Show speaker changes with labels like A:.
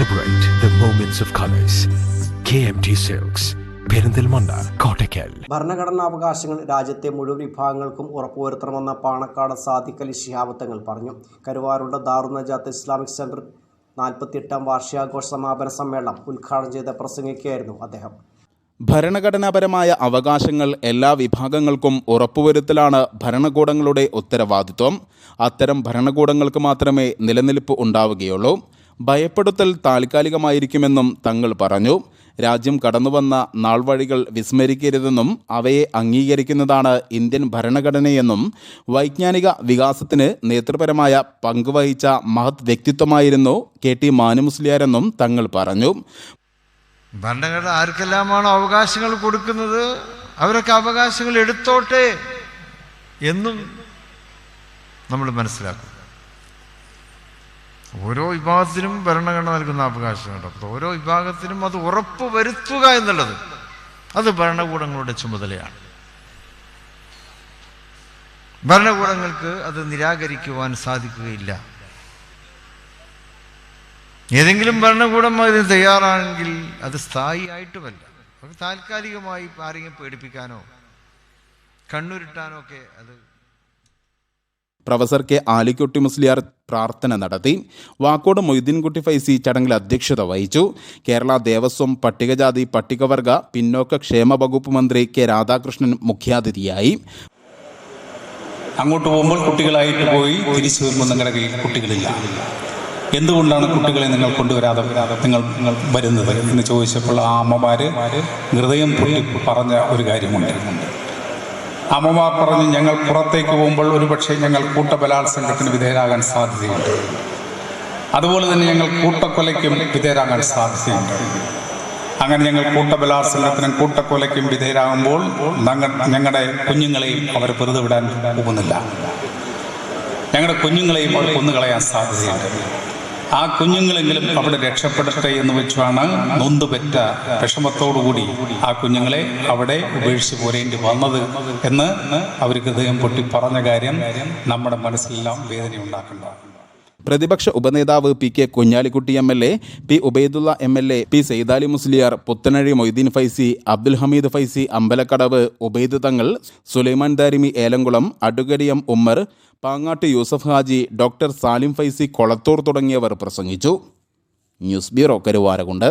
A: Celebrate the moments of colors. KMT silks Perinthalmanna Kottakkal
B: ഭരണഘടനാവകാശങ്ങൾ രാജ്യത്തെ മുഴുവൻ വിഭാഗങ്ങൾക്കും ഉറപ്പുവരുത്തണമെന്ന പാണക്കാട് സാദിഖ് അലി ശിഹാബത്തങ്ങൾ പറഞ്ഞു. കരുവാരുണ്ട ദാറുനജാത്ത് ഇസ്ലാമിക് സെന്റർ നാൽപ്പത്തിയെട്ടാം വാർഷികാഘോഷ സമാപന സമ്മേളനം ഉദ്ഘാടനം ചെയ്ത പ്രസംഗിക്കുകയായിരുന്നു അദ്ദേഹം.
C: ഭരണഘടനാപരമായ അവകാശങ്ങൾ എല്ലാ വിഭാഗങ്ങൾക്കും ഉറപ്പുവരുത്തലാണ് ഭരണകൂടങ്ങളുടെ ഉത്തരവാദിത്വം. അത്തരം ഭരണകൂടങ്ങൾക്ക് മാത്രമേ നിലനിൽപ്പ് ഉണ്ടാവുകയുള്ളൂ. ഭയപ്പെടുത്തൽ താൽക്കാലികമായിരിക്കുമെന്നും തങ്ങൾ പറഞ്ഞു. രാജ്യം കടന്നുവന്ന നാൾവഴികൾ വിസ്മരിക്കരുതെന്നും അവയെ അംഗീകരിക്കുന്നതാണ് ഇന്ത്യൻ ഭരണഘടനയെന്നും വൈജ്ഞാനിക വികാസത്തിന് നേതൃപരമായ പങ്കുവഹിച്ച മഹത് വ്യക്തിത്വമായിരുന്നു കെ ടി മാനുമുസ്ലിയാരെന്നും തങ്ങൾ പറഞ്ഞു.
D: ഭരണഘടന ആർക്കെല്ലാമാണ് അവകാശങ്ങൾ കൊടുക്കുന്നത്? അവരൊക്കെ അവകാശങ്ങൾ എടുത്തോട്ടെ എന്നും നമ്മൾ മനസ്സിലാക്കും ഓരോ വിഭാഗത്തിനും ഭരണഘടന നൽകുന്ന അവകാശമുണ്ട് അപ്പോൾ ഓരോ വിഭാഗത്തിനും അത് ഉറപ്പ് വരുത്തുക എന്നുള്ളത് അത് ഭരണകൂടങ്ങളുടെ ചുമതലയാണ്. ഭരണകൂടങ്ങൾക്ക് അത് നിരാകരിക്കുവാൻ സാധിക്കുകയില്ല. ഏതെങ്കിലും ഭരണകൂടം അതിന് തയ്യാറാണെങ്കിൽ അത് സ്ഥായിയായിട്ടുമല്ല. അത് താൽക്കാലികമായി ആരെങ്കിലും പേടിപ്പിക്കാനോ കണ്ണുരുട്ടാനോ ഒക്കെ അത്
C: പ്രൊഫസർ കെ ആലിക്കുട്ടി മുസ്ലിയാർ പ്രാർത്ഥന നടത്തി. വാക്കോട് മൊയ്തീൻകുട്ടി ഫൈസി ചടങ്ങിൽ അധ്യക്ഷത വഹിച്ചു. കേരള ദേവസ്വം പട്ടികജാതി പട്ടികവർഗ പിന്നോക്ക ക്ഷേമ വകുപ്പ് മന്ത്രി കെ രാധാകൃഷ്ണൻ മുഖ്യാതിഥിയായി.
E: അങ്ങോട്ട് പോകുമ്പോൾ കുട്ടികളായിട്ട് പോയി തിരിച്ചു വരുമ്പോൾ നിങ്ങളുടെ കയ്യിൽ കുട്ടികളില്ല. എന്തുകൊണ്ടാണ് കുട്ടികളെ നിങ്ങൾ കൊണ്ടുവരാതെ നിങ്ങൾ നിങ്ങൾ വരുന്നത്? എന്ന് ചോദിച്ചപ്പോൾ ആ അമ്മമാർ ഹൃദയം പൊട്ടി പറഞ്ഞ ഒരു കാര്യമുണ്ട്. അമ്മമാർ പറഞ്ഞു ഞങ്ങൾ പുറത്തേക്ക് പോകുമ്പോൾ ഒരുപക്ഷെ ഞങ്ങൾ കൂട്ടബലാത്സംഗത്തിന് വിധേയരാകാൻ സാധ്യതയുണ്ട്. അതുപോലെ തന്നെ ഞങ്ങൾ കൂട്ടക്കൊലയ്ക്കും വിധേയരാകാൻ സാധ്യതയുണ്ട്. അങ്ങനെ ഞങ്ങൾ കൂട്ടബലാത്സംഗത്തിനും കൂട്ടക്കൊലയ്ക്കും വിധേയരാകുമ്പോൾ ഞങ്ങളുടെ കുഞ്ഞുങ്ങളെയും അവർ വെറുതെ വിടാൻ പോകുന്നില്ല. ഞങ്ങളുടെ കുഞ്ഞുങ്ങളെയും അവർ കൊന്നുകളയാൻ സാധ്യതയുണ്ട്. ആ കുഞ്ഞുങ്ങളെങ്കിലും അവിടെ രക്ഷപ്പെടട്ടെ എന്ന് വെച്ചാണ് നൊന്തുപെറ്റ വിഷമത്തോടുകൂടി ആ കുഞ്ഞുങ്ങളെ അവിടെ ഉപേക്ഷിച്ച് പോരേണ്ടി വന്നത് എന്ന് അവർ ഹൃദയം പൊട്ടി പറഞ്ഞ കാര്യം നമ്മുടെ മനസ്സിലെല്ലാം വേദന വേദനയുണ്ടാക്കുന്നുണ്ട്.
C: പ്രതിപക്ഷ ഉപനേതാവ് P K Kunhalikutty M L A P Ubaidulla M L A P Saithali Musliyar Puthanazhi Moideen Faizy Abdul Hameed Faizy Ambalakkadavu Ubaid Thangal Sulaiman Darimi Elamkulam Adukadi M Ummer Pangattu Yusuf Haji doctor Salim Faizy Kolathur തുടങ്ങിയവർ പ്രസംഗിച്ചു. News bureau Karuvarakundu.